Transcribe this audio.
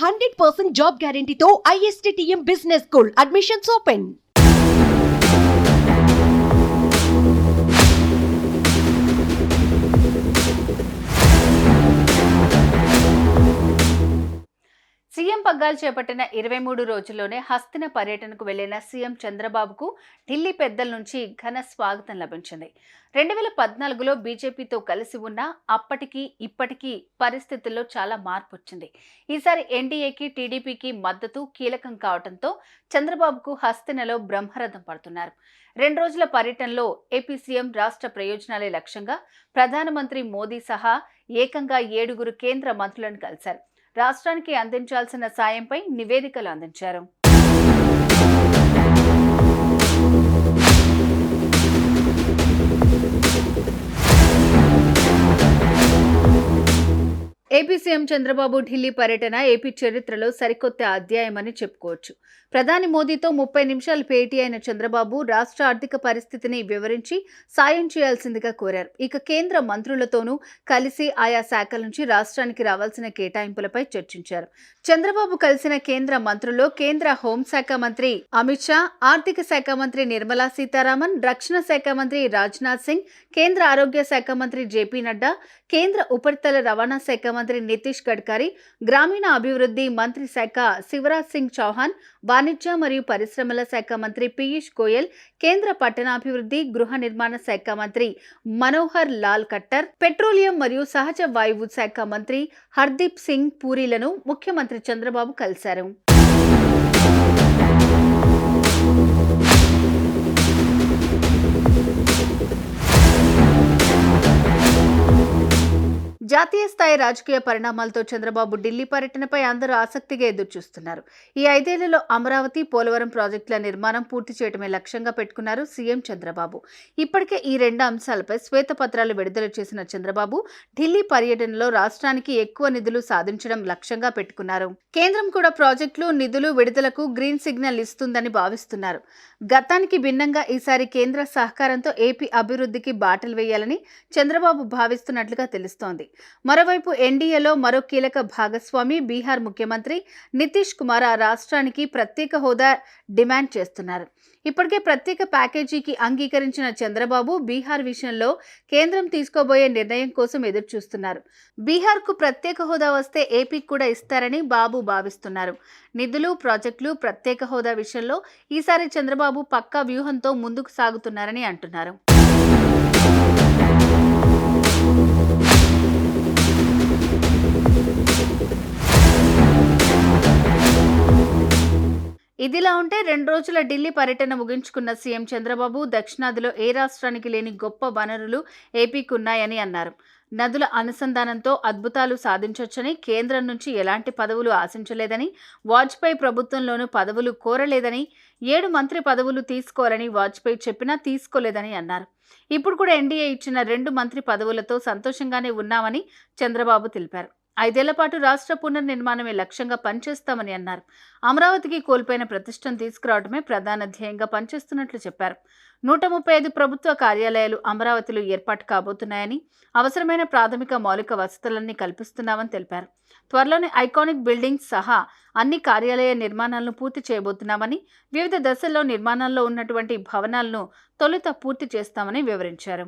Hundred percent job గ్యారంటీతో ISTM business school admissions open CM చేపట్టిన ఇరవై మూడు రోజుల్లోనే హస్తిన పర్యటనకు వెళ్ళిన సీఎం చంద్రబాబుకు ఢిల్లీ పెద్దల నుంచి ఘన స్వాగతం లభించింది. రెండు వేల పద్నాలుగులో బీజేపీతో కలిసి ఉన్న అప్పటికి ఇప్పటికీ పరిస్థితుల్లో చాలా మార్పు వచ్చింది ఈసారి ఎన్డీఏకి టీడీపీకి మద్దతు కీలకం కావడంతో చంద్రబాబుకు హస్తినలో బ్రహ్మరథం పడుతున్నారు. రెండు రోజుల పర్యటనలో ఏపీ సీఎం రాష్ట్ర ప్రయోజనాలే లక్ష్యంగా ప్రధానమంత్రి మోదీ సహా ఏకంగా ఏడుగురు కేంద్ర మంత్రులను కలిశారు. రాష్ట్రానికి అందించాల్సిన సాయంపై నివేదికలు అందించారు. సీఎం చంద్రబాబు ఢిల్లీ పర్యటన ఏపీ చరిత్రలో సరికొత్త అధ్యాయమని చెప్పుకోవచ్చు. ప్రధాని మోదీతో ముప్పై నిమిషాలు భేటీ అయిన చంద్రబాబు రాష్ట్ర ఆర్థిక పరిస్థితిని వివరించి సాయం చేయాల్సిందిగా కోరారు. ఇక కేంద్ర మంత్రులతోనూ కలిసి ఆయా శాఖల నుంచి రాష్ట్రానికి రావాల్సిన కేటాయింపులపై చర్చించారు. చంద్రబాబు కలిసిన కేంద్ర మంత్రుల్లో కేంద్ర హోంశాఖ మంత్రి అమిత్ షా ఆర్థిక శాఖ మంత్రి నిర్మలా సీతారామన్ రక్షణ శాఖ మంత్రి రాజ్నాథ్ సింగ్ కేంద్ర ఆరోగ్య శాఖ మంత్రి జేపీ నడ్డా కేంద్ర ఉపరితల రవాణా శాఖ మంత్రి నితీష్ గడ్కరీ గ్రామీణ అభివృద్ధి మంత్రి శాఖ శివరాజ్ సింగ్ చౌహాన్ వాణిజ్య మరియు పరిశ్రమల శాఖ మంత్రి పీయూష్ గోయల్ కేంద్ర పట్టణాభివృద్ధి గృహ నిర్మాణ శాఖ మంత్రి మనోహర్ లాల్ కట్టర్ పెట్రోలియం మరియు సహజ వాయువు శాఖ మంత్రి హర్దీప్ సింగ్ పూరీలను ముఖ్యమంత్రి చంద్రబాబు కలిశారు. జాతీయ స్థాయి రాజకీయ పరిణామాలతో చంద్రబాబు ఢిల్లీ పర్యటనపై అందరూ ఆసక్తిగా ఎదురుచూస్తున్నారు. ఈ ఐదేళ్ళలో అమరావతి పోలవరం ప్రాజెక్టుల నిర్మాణం పూర్తి చేయడమే లక్ష్యంగా పెట్టుకున్నారు సీఎం చంద్రబాబు. ఇప్పటికే ఈ రెండు అంశాలపై శ్వేతపత్రాలు విడుదల చేసిన చంద్రబాబు ఢిల్లీ పర్యటనలో రాష్ట్రానికి ఎక్కువ నిధులు సాధించడం లక్ష్యంగా పెట్టుకున్నారు. కేంద్రం కూడా ప్రాజెక్టులు నిధులు విడుదలకు గ్రీన్ సిగ్నల్ ఇస్తుందని భావిస్తున్నారు. గతానికి భిన్నంగా ఈసారి కేంద్ర సహకారంతో ఏపీ అభివృద్ధికి బాటలు వేయాలని చంద్రబాబు భావిస్తున్నట్లుగా తెలుస్తోంది. మరోవైపు ఎన్డీఏలో మరో కీలక భాగస్వామి బీహార్ ముఖ్యమంత్రి నితీష్ కుమార్ ఆ రాష్ట్రానికి ప్రత్యేక హోదా డిమాండ్ చేస్తున్నారు. ఇప్పటికే ప్రత్యేక ప్యాకేజీకి అంగీకరించిన చంద్రబాబు బీహార్ విషయంలో కేంద్రం తీసుకోబోయే నిర్ణయం కోసం ఎదురుచూస్తున్నారు. బీహార్కు ప్రత్యేక హోదా వస్తే ఏపీకి కూడా ఇస్తారని బాబు భావిస్తున్నారు. నిధులు ప్రాజెక్టులు ప్రత్యేక హోదా విషయంలో ఈసారి చంద్రబాబు పక్కా వ్యూహంతో ముందుకు సాగుతున్నారని అంటున్నారు. ఇదిలా ఉంటే రెండు రోజుల ఢిల్లీ పర్యటన ముగించుకున్న సీఎం చంద్రబాబు దక్షిణాదిలో ఏ రాష్ట్రానికి లేని గొప్ప వనరులు ఏపీకి ఉన్నాయని అన్నారు. నదుల అనుసంధానంతో అద్భుతాలు సాధించొచ్చని కేంద్రం నుంచి ఎలాంటి పదవులు ఆశించలేదని వాజ్పేయి ప్రభుత్వంలోనూ పదవులు కోరలేదని ఏడు మంత్రి పదవులు తీసుకోవాలని వాజ్పేయి చెప్పినా తీసుకోలేదని అన్నారు. ఇప్పుడు కూడా ఎన్డీఏ ఇచ్చిన రెండు మంత్రి పదవులతో సంతోషంగానే ఉన్నామని చంద్రబాబు తెలిపారు. ఐదేళ్ళ పాటు రాష్ట్ర పునర్నిర్మాణమే లక్ష్యంగా పనిచేస్తామని అన్నారు. అమరావతికి కోల్పోయిన ప్రతిష్టను తీసుకురావడమే ప్రధాన ధ్యేయంగా పనిచేస్తున్నట్లు చెప్పారు. నూట ముప్పై ఐదు ప్రభుత్వ కార్యాలయాలు అమరావతిలో ఏర్పాటు కాబోతున్నాయని అవసరమైన ప్రాథమిక మౌలిక వసతులన్నీ కల్పిస్తున్నామని తెలిపారు. త్వరలోనే ఐకానిక్ బిల్డింగ్స్ సహా అన్ని కార్యాలయ నిర్మాణాలను పూర్తి చేయబోతున్నామని వివిధ దశల్లో నిర్మాణాల్లో ఉన్నటువంటి భవనాలను తొలుత పూర్తి చేస్తామని వివరించారు.